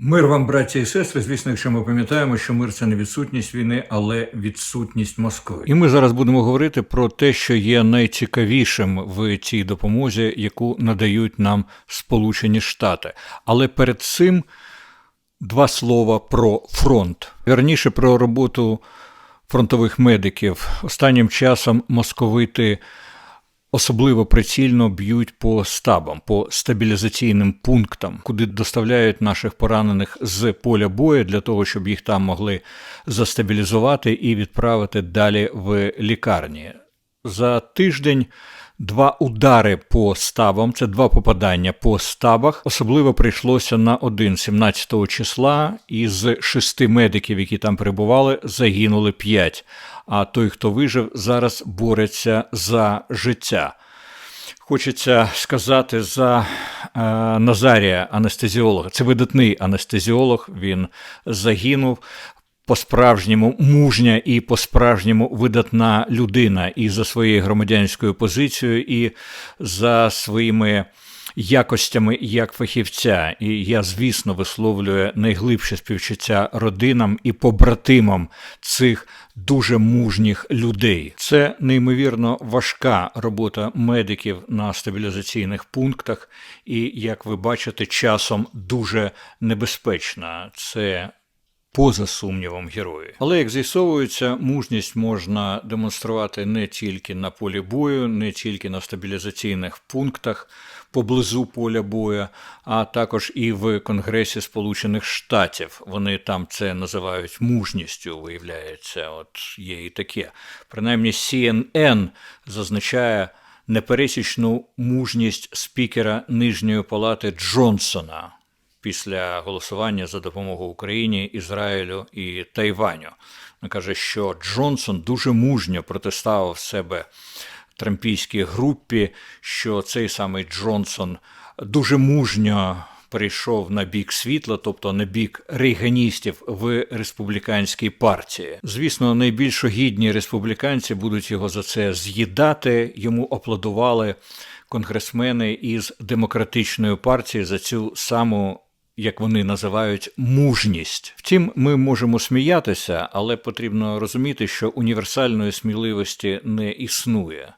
Мир вам, браті і сестри. Звісно, якщо ми пам'ятаємо, що мир це не відсутність війни, але відсутність Москви. І ми зараз будемо говорити про те, що є найцікавішим в цій допомозі, яку надають нам Сполучені Штати. Але перед цим два слова про фронт. Верніше про роботу фронтових медиків. Останнім часом московити особливо прицільно б'ють по стабам, по стабілізаційним пунктам, куди доставляють наших поранених з поля бою для того, щоб їх там могли застабілізувати і відправити далі в лікарні. За тиждень два удари по стабам, це два попадання по стабах. Особливо прийшлося на один 17 числа. Із шести медиків, які там перебували, загинули п'ять. А той, хто вижив, зараз бореться за життя. Хочеться сказати за е, Назарія, анестезіолога. Це видатний анестезіолог. Він загинув по-справжньому мужня і по-справжньому видатна людина і за своєю громадянською позицією, і за своїми якостями як фахівця. І я, звісно, висловлюю найглибше співчуття родинам і побратимам цих дуже мужніх людей. Це неймовірно важка робота медиків на стабілізаційних пунктах, і, як ви бачите, часом дуже небезпечна. Це Поза сумнівом герої. Але як з'ясовується, мужність можна демонструвати не тільки на полі бою, не тільки на стабілізаційних пунктах поблизу поля бою, а також і в Конгресі Сполучених Штатів. Вони там це називають мужністю, виявляється. От є і таке. Принаймні, CNN зазначає непересічну мужність спікера Нижньої палати Джонсона після голосування за допомогу Україні, Ізраїлю і Тайваню. Він каже, що Джонсон дуже мужньо протиставив себе трампійській групі, що цей самий Джонсон дуже мужньо. Перейшов на бік світла, тобто на бік рейганістів в республіканській партії. Звісно, найбільш гідні республіканці будуть його за це з'їдати. Йому аплодували конгресмени із демократичної партії за цю саму як вони називають, мужність. Втім, ми можемо сміятися, але потрібно розуміти, що універсальної сміливості не існує.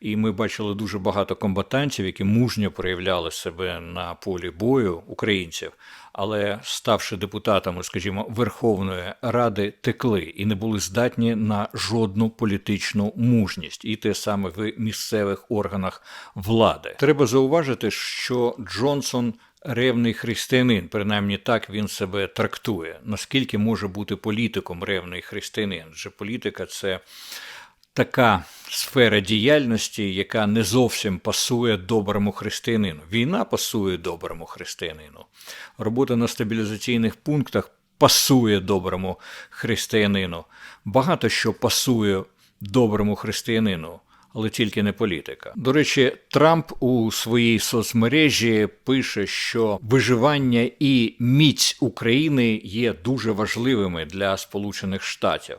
І ми бачили дуже багато комбатантів, які мужньо проявляли себе на полі бою українців, але ставши депутатами, скажімо, Верховної Ради, текли і не були здатні на жодну політичну мужність, і те саме в місцевих органах влади. Треба зауважити, що Джонсон ревний християнин, принаймні так він себе трактує. Наскільки може бути політиком ревний християнин? Адже політика це така сфера діяльності, яка не зовсім пасує доброму християнину. Війна пасує доброму християнину. Робота на стабілізаційних пунктах пасує доброму християнину. Багато що пасує доброму християнину але тільки не політика. До речі, Трамп у своїй соцмережі пише, що виживання і міць України є дуже важливими для Сполучених Штатів.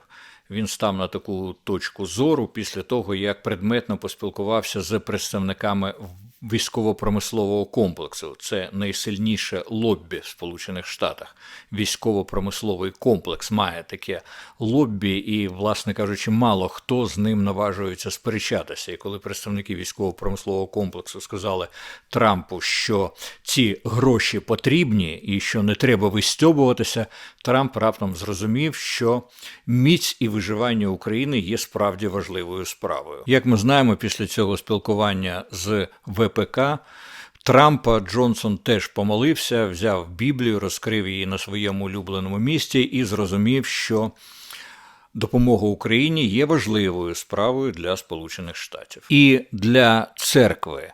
Він став на таку точку зору після того, як предметно поспілкувався з представниками військово-промислового комплексу. Це найсильніше лоббі в Сполучених Штатах. Військово-промисловий комплекс має таке лоббі, і, власне кажучи, мало хто з ним наважується сперечатися. І коли представники військово-промислового комплексу сказали Трампу, що ці гроші потрібні і що не треба вистьобуватися, Трамп раптом зрозумів, що міць і виживання України є справді важливою справою. Як ми знаємо, після цього спілкування з ВПК. Трампа Джонсон теж помолився, взяв Біблію, розкрив її на своєму улюбленому місці і зрозумів, що допомога Україні є важливою справою для Сполучених Штатів і для церкви.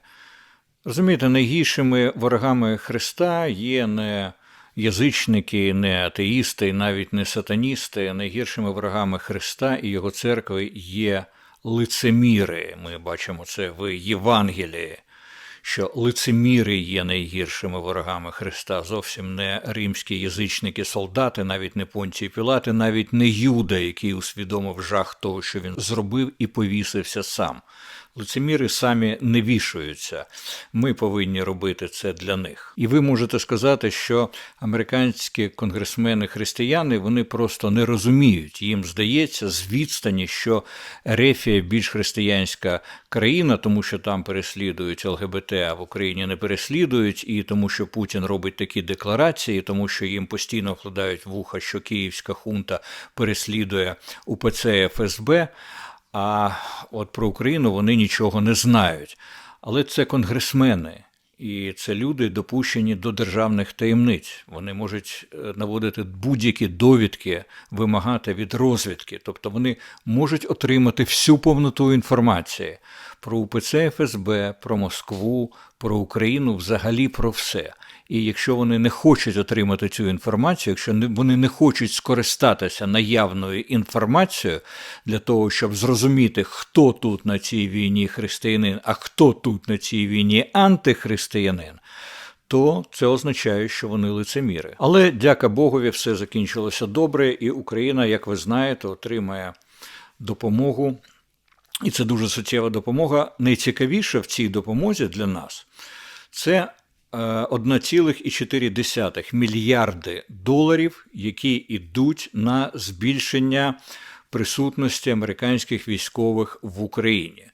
Розумієте, найгіршими ворогами Христа є не язичники, не атеїсти, навіть не сатаністи. Найгіршими ворогами Христа і його церкви є лицеміри. Ми бачимо це в Євангелії що лицеміри є найгіршими ворогами Христа, зовсім не римські язичники, солдати, навіть не понції Пілати, навіть не Юда, який усвідомив жах того, що він зробив і повісився сам. Лицеміри самі не вішаються. Ми повинні робити це для них. І ви можете сказати, що американські конгресмени-християни вони просто не розуміють. Їм здається з відстані, що Ерефія більш християнська країна, тому що там переслідують ЛГБТ, а в Україні не переслідують, і тому, що Путін робить такі декларації, тому що їм постійно вкладають вуха, що Київська хунта переслідує УПЦ ФСБ. А от про Україну вони нічого не знають. Але це конгресмени, і це люди допущені до державних таємниць. Вони можуть е, наводити будь-які довідки, вимагати від розвідки. Тобто вони можуть отримати всю повноту інформації про УПЦ ФСБ, про Москву, про Україну, взагалі про все. І якщо вони не хочуть отримати цю інформацію, якщо вони не хочуть скористатися наявною інформацією для того, щоб зрозуміти, хто тут на цій війні християнин, а хто тут на цій війні антихристиянин, то це означає, що вони лицеміри. Але дяка Богові, все закінчилося добре, і Україна, як ви знаєте, отримає допомогу. І це дуже суттєва допомога. Найцікавіше в цій допомозі для нас це 1,4 мільярди доларів, які йдуть на збільшення присутності американських військових в Україні.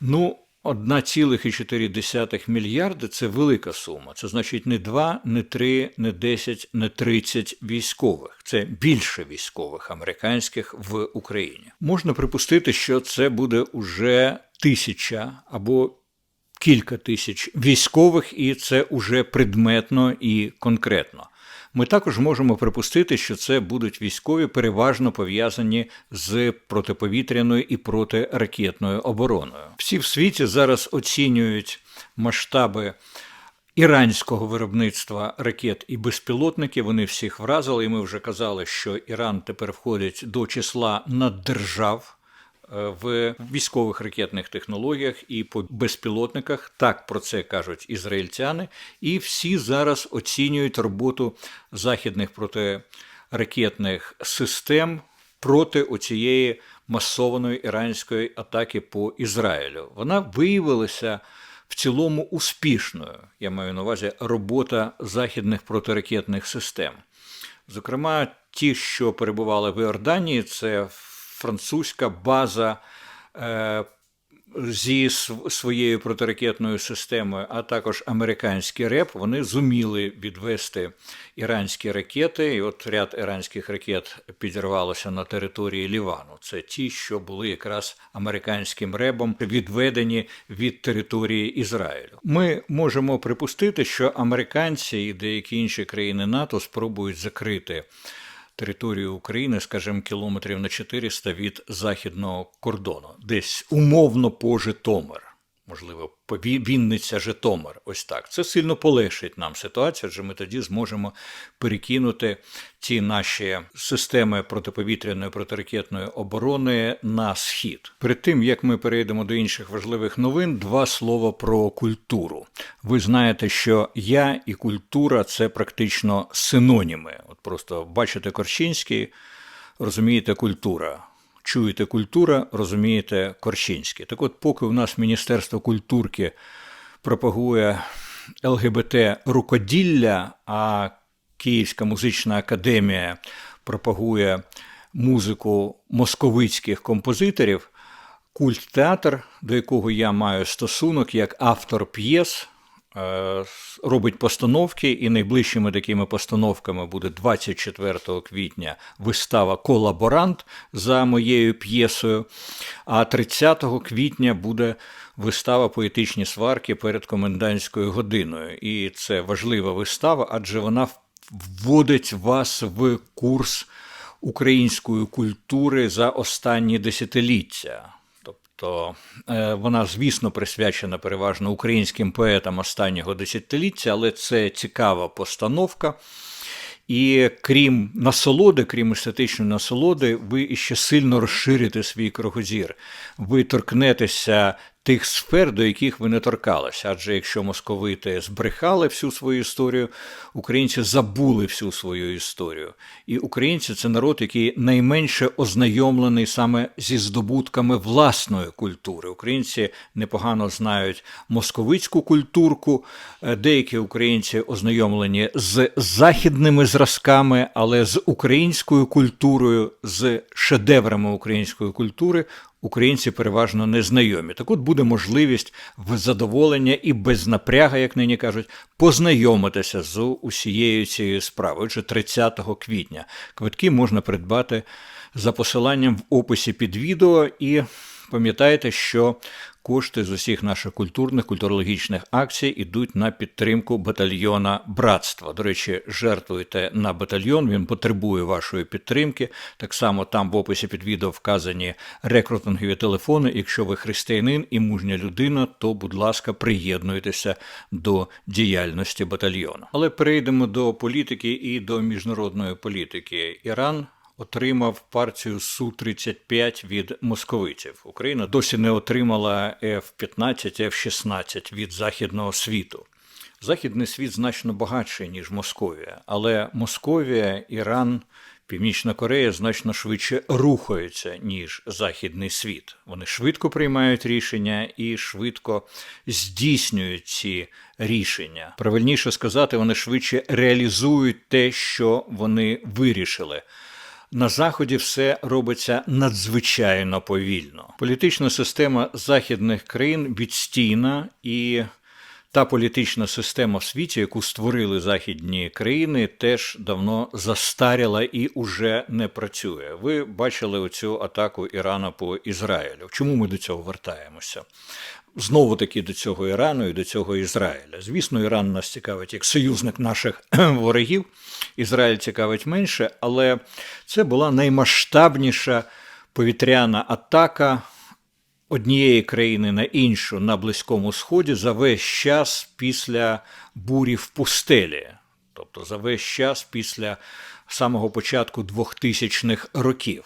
Ну, 1,4 мільярди це велика сума. Це значить не 2, не 3, не 10, не 30 військових. Це більше військових американських в Україні. Можна припустити, що це буде уже тисяча або кілька тисяч військових, і це уже предметно і конкретно. Ми також можемо припустити, що це будуть військові переважно пов'язані з протиповітряною і протиракетною обороною. Всі в світі зараз оцінюють масштаби. Іранського виробництва ракет і безпілотників вони всіх вразили. І ми вже казали, що Іран тепер входить до числа наддержав в військових ракетних технологіях і по безпілотниках. Так про це кажуть ізраїльтяни, і всі зараз оцінюють роботу західних протиракетних систем проти оцієї масованої іранської атаки по Ізраїлю. Вона виявилася. В цілому успішною, я маю на увазі робота західних протиракетних систем. Зокрема, ті, що перебували в Іорданії, це французька база е, зі своєю протиракетною системою, а також американський РЕП, вони зуміли відвести іранські ракети. І от ряд іранських ракет підірвалося на території Лівану. Це ті, що були якраз американським ребом відведені від території Ізраїлю. Ми можемо припустити, що американці і деякі інші країни НАТО спробують закрити територію України, скажімо, кілометрів на 400 від західного кордону, десь умовно по Житомир. Можливо, Вінниця Житомир. Ось так. Це сильно полегшить нам ситуацію, адже ми тоді зможемо перекинути ці наші системи протиповітряної протиракетної оборони на схід. Перед тим як ми перейдемо до інших важливих новин, два слова про культуру. Ви знаєте, що я і культура це практично синоніми. От просто бачите Корчинський, розумієте, культура чуєте культура, розумієте Корчинське. Так от, поки у нас Міністерство культурки пропагує ЛГБТ рукоділля, а Київська музична академія пропагує музику московицьких композиторів, культ театр, до якого я маю стосунок як автор п'єс. Е, робить постановки, і найближчими такими постановками буде 24 квітня вистава Колаборант за моєю п'єсою. А 30 квітня буде вистава Поетичні сварки перед комендантською годиною. І це важлива вистава, адже вона вводить вас в курс української культури за останні десятиліття то е, вона, звісно, присвячена переважно українським поетам останнього десятиліття, але це цікава постановка. І крім насолоди, крім естетичної насолоди, ви ще сильно розширите свій кругозір. Ви торкнетеся тих сфер, до яких ви не торкалися. Адже якщо московити збрехали всю свою історію, українці забули всю свою історію. І українці це народ, який найменше ознайомлений саме зі здобутками власної культури. Українці непогано знають московицьку культурку, е, деякі українці ознайомлені з західними зразками, але з українською культурою, з шедеврами української культури українці переважно не знайомі. Так от буде можливість в задоволення і без напряга, як нині кажуть, познайомитися з усією цією справою. Отже, 30 квітня квитки можна придбати за посиланням в описі під відео і. Пам'ятайте, що кошти з усіх наших культурних культурологічних акцій ідуть на підтримку батальйона братства. До речі, жертвуйте на батальйон. Він потребує вашої підтримки. Так само там в описі під відео вказані рекрутингові телефони. Якщо ви християнин і мужня людина, то будь ласка, приєднуйтеся до діяльності батальйону. Але перейдемо до політики і до міжнародної політики. Іран отримав партію су 35 від московитів. Україна досі не отримала F-15, F-16 від західного світу. Західний світ значно багатший ніж Московія, але Московія, Іран. Північна Корея значно швидше рухаються, ніж Західний світ. Вони швидко приймають рішення і швидко здійснюють ці рішення. Правильніше сказати, вони швидше реалізують те, що вони вирішили. На заході все робиться надзвичайно повільно. Політична система західних країн відстійна і. Та політична система в світі, яку створили західні країни, теж давно застаріла і уже не працює. Ви бачили оцю атаку Ірана по Ізраїлю. Чому ми до цього вертаємося? Знову таки до цього Ірану і до цього Ізраїля. Звісно, Іран нас цікавить як союзник наших ворогів. Ізраїль цікавить менше, але це була наймасштабніша повітряна атака однієї країни на іншу на Близькому Сході за весь час після бурі в пустелі, тобто за весь час після самого початку 2000-х років.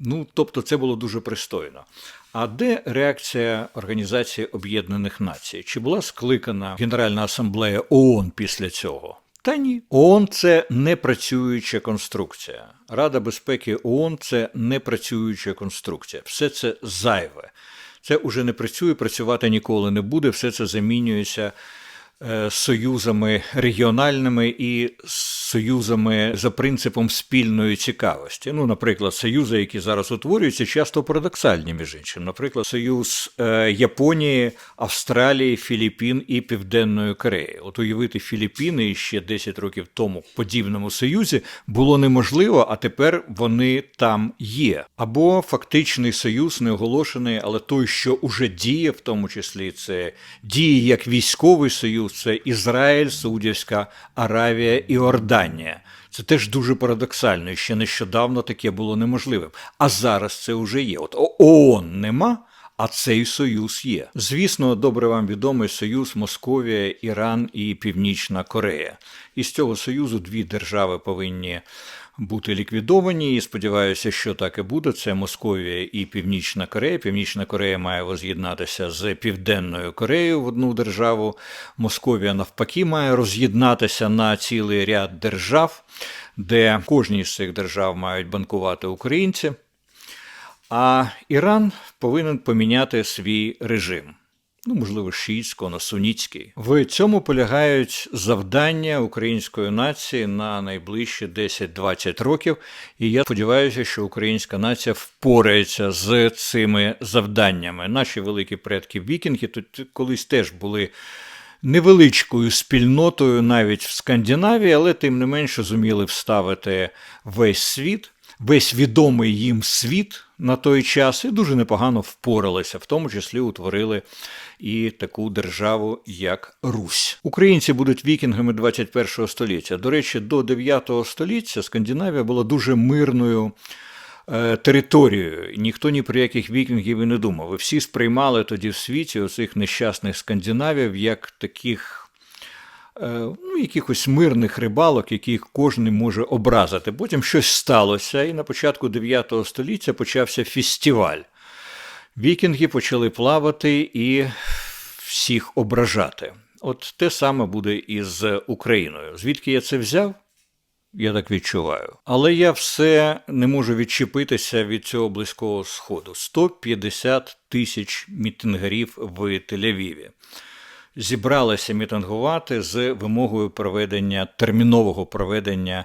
Ну, тобто, це було дуже пристойно. А де реакція Організації Об'єднаних Націй? Чи була скликана Генеральна асамблея ООН після цього? Та ні, ООН – це не працююча конструкція. Рада безпеки ООН – це не працююча конструкція. Все це зайве. Це уже не працює, працювати ніколи не буде. Все це замінюється союзами регіональними і союзами за принципом спільної цікавості. Ну, наприклад, союзи, які зараз утворюються, часто парадоксальні між іншим. Наприклад, союз е, Японії, Австралії, Філіппін і Південної Кореї. От уявити Філіппіни ще 10 років тому в подібному союзі було неможливо, а тепер вони там є. Або фактичний союз не оголошений, але той, що уже діє, в тому числі це діє як військовий союз, це Ізраїль, Саудівська Аравія і Орда. Британія. Це теж дуже парадоксально. і Ще нещодавно таке було неможливим. А зараз це вже є. От ООН нема. А цей союз є. Звісно, добре вам відомий союз Московія, Іран і Північна Корея. І з цього союзу дві держави повинні бути ліквідовані. І сподіваюся, що так і буде. Це Московія і Північна Корея. Північна Корея має воз'єднатися з Південною Кореєю в одну державу. Московія навпаки має роз'єднатися на цілий ряд держав, де кожній з цих держав мають банкувати українці. А Іран повинен поміняти свій режим ну можливо, шіїцько, на суніцький. В цьому полягають завдання української нації на найближчі 10-20 років. І я сподіваюся, що українська нація впорається з цими завданнями. Наші великі предки вікінги тут колись теж були. Невеличкою спільнотою навіть в Скандинавії, але тим не менше зуміли вставити весь світ весь відомий їм світ на той час і дуже непогано впоралися, в тому числі утворили і таку державу, як Русь. Українці будуть вікінгами 21 століття. До речі, до 9 століття Скандинавія була дуже мирною. Е, територією ніхто ні про яких вікінгів і не думав. І всі сприймали тоді в світі оцих нещасних скандинавів як таких ну, якихось мирних рибалок, яких кожен може образити. Потім щось сталося, і на початку 9 століття почався фестиваль. Вікінги почали плавати і всіх ображати. От те саме буде і з Україною. Звідки я це взяв? Я так відчуваю. Але я все не можу відчепитися від цього близького сходу. 150 тисяч мітингарів в Тель-Авіві зібралися мітингувати з вимогою проведення термінового проведення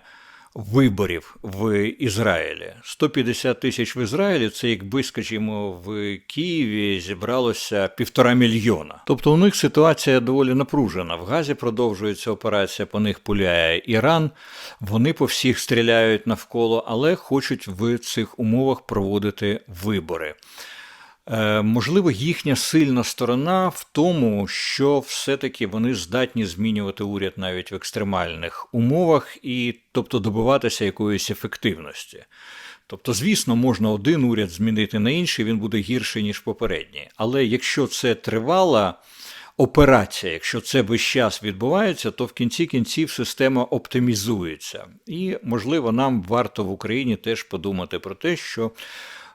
виборів в Ізраїлі. 150 тисяч в Ізраїлі це якби, скажімо, в Києві зібралося півтора мільйона. Тобто у них ситуація доволі напружена. В Газі продовжується операція, по них пуляє Іран. Вони по всіх стріляють навколо, але хочуть в цих умовах проводити вибори. Е, можливо, їхня сильна сторона в тому, що все-таки вони здатні змінювати уряд навіть в екстремальних умовах, і тобто добиватися якоїсь ефективності. Тобто, звісно, можна один уряд змінити на інший, він буде гірший, ніж попередній. Але якщо це тривала операція, якщо це весь час відбувається, то в кінці кінців система оптимізується. І, можливо, нам варто в Україні теж подумати про те, що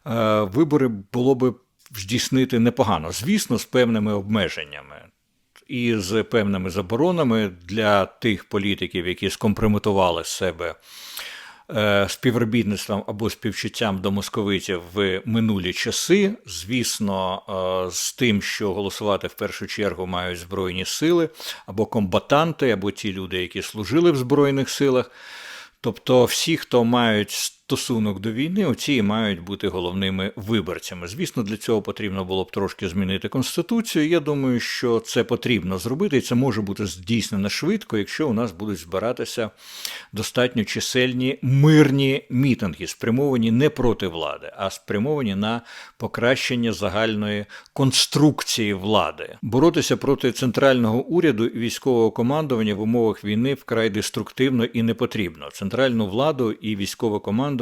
е, вибори було би здійснити непогано, звісно, з певними обмеженнями. І з певними заборонами для тих політиків, які скомпрометували себе е, співробітництвом або співчуттям до московитів в минулі часи. Звісно, е, з тим, що голосувати в першу чергу мають збройні сили, або комбатанти, або ті люди, які служили в Збройних силах. Тобто, всі, хто мають стосунок до війни, оці мають бути головними виборцями. Звісно, для цього потрібно було б трошки змінити конституцію. Я думаю, що це потрібно зробити, і це може бути здійснено швидко, якщо у нас будуть збиратися достатньо чисельні мирні мітинги, спрямовані не проти влади, а спрямовані на покращення загальної конструкції влади. Боротися проти центрального уряду і військового командування в умовах війни вкрай деструктивно і не потрібно. Центральну владу і військове командування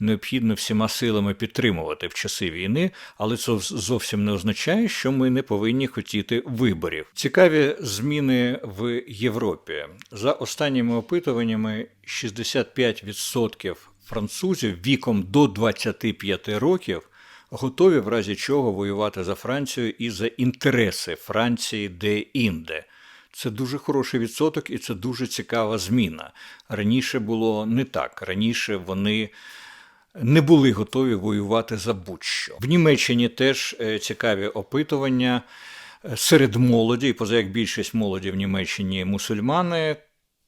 необхідно всіма силами підтримувати в часи війни, але це зовсім не означає, що ми не повинні хотіти виборів. Цікаві зміни в Європі за останніми опитуваннями 65% французів віком до 25 років. Готові в разі чого воювати за Францію і за інтереси Франції де-інде. Це дуже хороший відсоток, і це дуже цікава зміна. Раніше було не так. Раніше вони не були готові воювати за будь-що. В Німеччині теж е, цікаві опитування е, серед молоді, поза як більшість молоді в Німеччині мусульмани.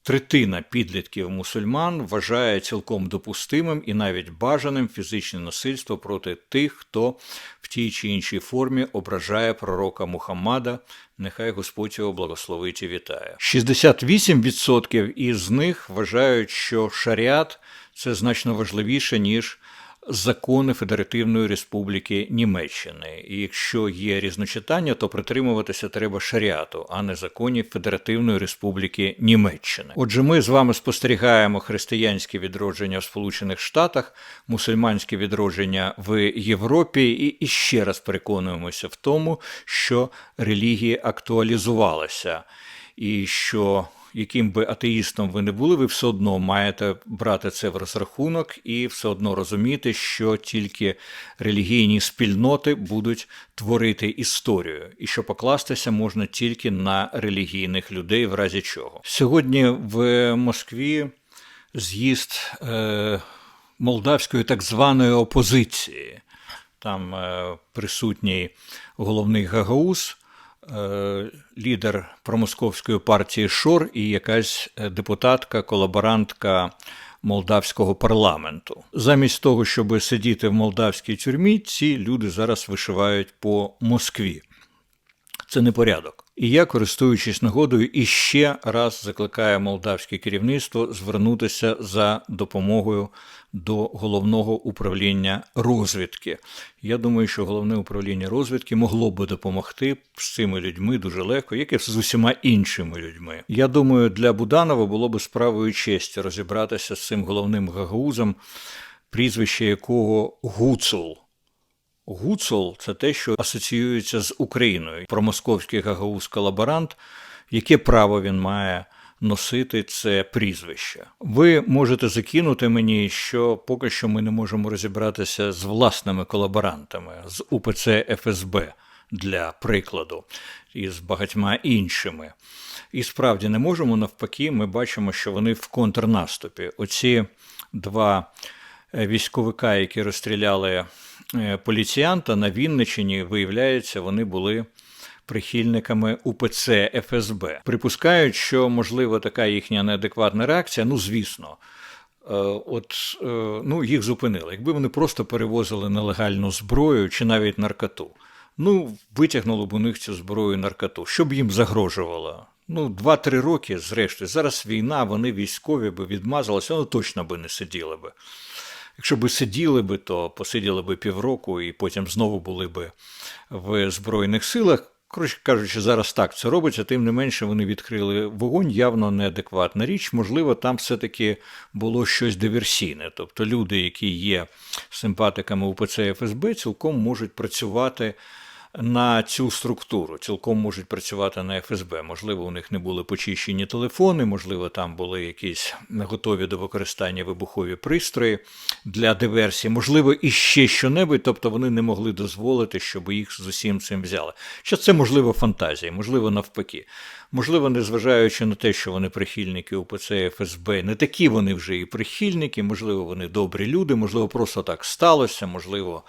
Третина підлітків мусульман вважає цілком допустимим і навіть бажаним фізичне насильство проти тих, хто в тій чи іншій формі ображає пророка Мухаммада. Нехай Господь його благословить і вітає. 68% із них вважають, що шаріат це значно важливіше ніж закони Федеративної Республіки Німеччини. І якщо є різночитання, то притримуватися треба шаріату, а не законів Федеративної Республіки Німеччини. Отже, ми з вами спостерігаємо християнське відродження в Сполучених Штатах, мусульманське відродження в Європі, і, і ще раз переконуємося в тому, що релігії актуалізувалася. І що яким би атеїстом ви не були, ви все одно маєте брати це в розрахунок і все одно розуміти, що тільки релігійні спільноти будуть творити історію, і що покластися можна тільки на релігійних людей, в разі чого. Сьогодні в Москві з'їзд е, молдавської так званої опозиції. Там е, присутній головний Гагаус. Е, лідер промосковської партії Шор і якась е, депутатка, колаборантка молдавського парламенту. Замість того, щоб сидіти в молдавській тюрмі, ці люди зараз вишивають по Москві. Це не порядок. І я, користуючись нагодою, іще раз закликаю молдавське керівництво звернутися за допомогою до головного управління розвідки. Я думаю, що головне управління розвідки могло би допомогти з цими людьми дуже легко, як і з усіма іншими людьми. Я думаю, для Буданова було би справою честі розібратися з цим головним гагаузом, прізвище якого Гуцул. Гуцул це те, що асоціюється з Україною. Промосковський гагаузький лаборант, яке право він має носити це прізвище. Ви можете закинути мені, що поки що ми не можемо розібратися з власними колаборантами з УПЦ ФСБ для прикладу і з багатьма іншими. І справді не можемо. Навпаки, ми бачимо, що вони в контрнаступі. Оці два е, військовика, які розстріляли поліціянта на Вінниччині, виявляється, вони були. Прихильниками УПЦ ФСБ припускають, що можливо така їхня неадекватна реакція. Ну, звісно, е, от ну, їх зупинили. Якби вони просто перевозили нелегальну зброю чи навіть наркоту. Ну, витягнуло б у них цю зброю наркоту. Б їм загрожувало? Ну, 2-3 роки, зрештою, зараз війна, вони військові би відмазалися, ну точно би не сиділи би. Якщо би сиділи би, то посиділи би півроку і потім знову були би в Збройних силах. Коротше кажучи, зараз так це робиться, тим не менше вони відкрили вогонь, явно неадекватна річ. Можливо, там все-таки було щось диверсійне. Тобто люди, які є симпатиками УПЦ ФСБ, цілком можуть працювати на цю структуру, цілком можуть працювати на ФСБ. Можливо, у них не були почищені телефони, можливо, там були якісь готові до використання вибухові пристрої для диверсії, можливо, і ще що-небудь, тобто вони не могли дозволити, щоб їх з усім цим взяли. Що це можливо фантазія, можливо, навпаки. Можливо, незважаючи на те, що вони прихильники УПЦ ФСБ, не такі вони вже і прихильники, можливо, вони добрі люди, можливо, просто так сталося, можливо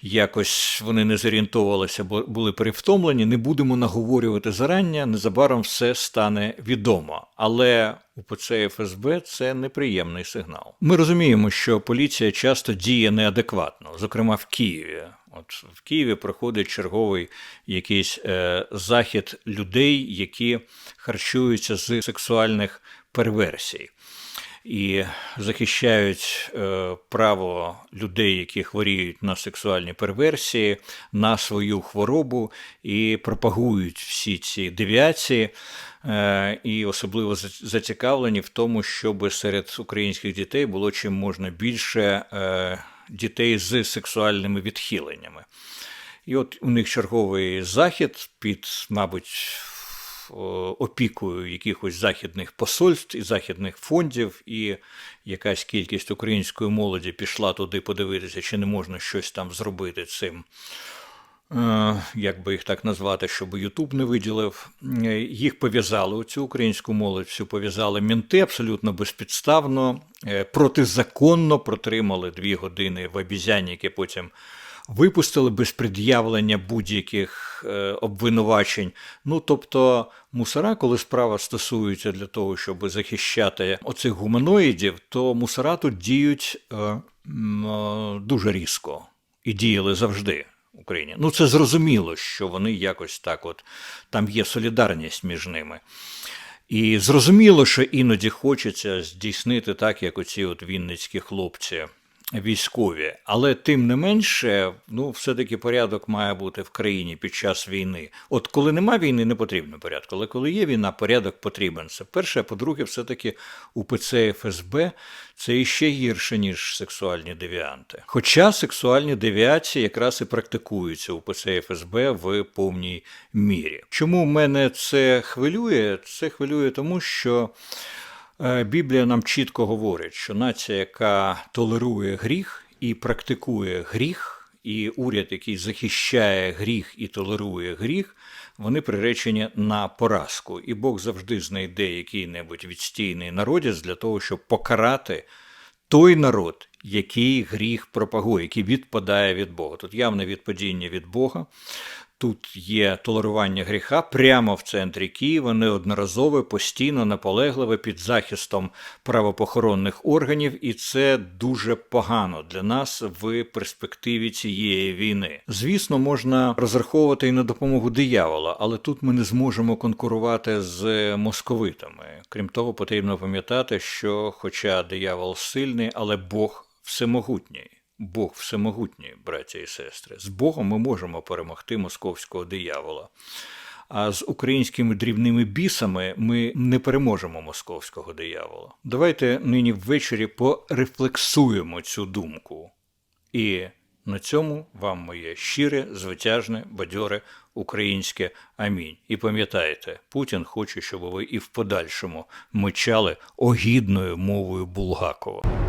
якось вони не зорієнтовувалися, бо були перевтомлені. Не будемо наговорювати зарання, незабаром все стане відомо. Але у ПЦ ФСБ це неприємний сигнал. Ми розуміємо, що поліція часто діє неадекватно, зокрема в Києві. От в Києві проходить черговий якийсь е, захід людей, які харчуються з сексуальних перверсій і захищають е, право людей, які хворіють на сексуальні перверсії, на свою хворобу і пропагують всі ці девіації. Е, і особливо зацікавлені в тому, щоб серед українських дітей було чим можна більше е, дітей з сексуальними відхиленнями. І от у них черговий захід під, мабуть, опікою якихось західних посольств і західних фондів, і якась кількість української молоді пішла туди подивитися, чи не можна щось там зробити цим. Е, як би їх так назвати, щоб Ютуб не виділив, е, їх пов'язали цю українську молодь, всю пов'язали мінти абсолютно безпідставно, е, протизаконно протримали дві години в обізяні, яке потім випустили без пред'явлення будь-яких е, обвинувачень. Ну тобто, мусора, коли справа стосується для того, щоб захищати оцих гуманоїдів, то мусора тут діють е, е, дуже різко і діяли завжди. Україні. Ну, це зрозуміло, що вони якось так, от там є солідарність між ними. І зрозуміло, що іноді хочеться здійснити так, як оці от вінницькі хлопці військові, але тим не менше, ну все-таки порядок має бути в країні під час війни. От коли нема війни, не потрібно порядку. Але коли є війна, порядок потрібен. Це перше, а по-друге, все-таки УПЦ ФСБ це іще гірше, ніж сексуальні девіанти. Хоча сексуальні девіації якраз і практикуються у ПЦ ФСБ в повній мірі. Чому мене це хвилює? Це хвилює тому, що. Е, Біблія нам чітко говорить, що нація, яка толерує гріх і практикує гріх, і уряд, який захищає гріх і толерує гріх, вони приречені на поразку. І Бог завжди знайде який-небудь відстійний народець для того, щоб покарати той народ, який гріх пропагує, який відпадає від Бога. Тут явне відпадіння від Бога. Тут є толерування гріха прямо в центрі Києва, неодноразове, постійно наполегливе під захистом правопохоронних органів, і це дуже погано для нас в перспективі цієї війни. Звісно, можна розраховувати і на допомогу диявола, але тут ми не зможемо конкурувати з московитами. Крім того, потрібно пам'ятати, що, хоча диявол сильний, але Бог всемогутній. Бог всемогутній, браття і сестри. З Богом ми можемо перемогти московського диявола. А з українськими дрібними бісами ми не переможемо московського диявола. Давайте нині ввечері порефлексуємо цю думку і На цьому вам моє щире, звитяжне, бадьоре українське амінь. І пам'ятайте, Путін хоче, щоб ви і в подальшому мичали огідною мовою Булгакова.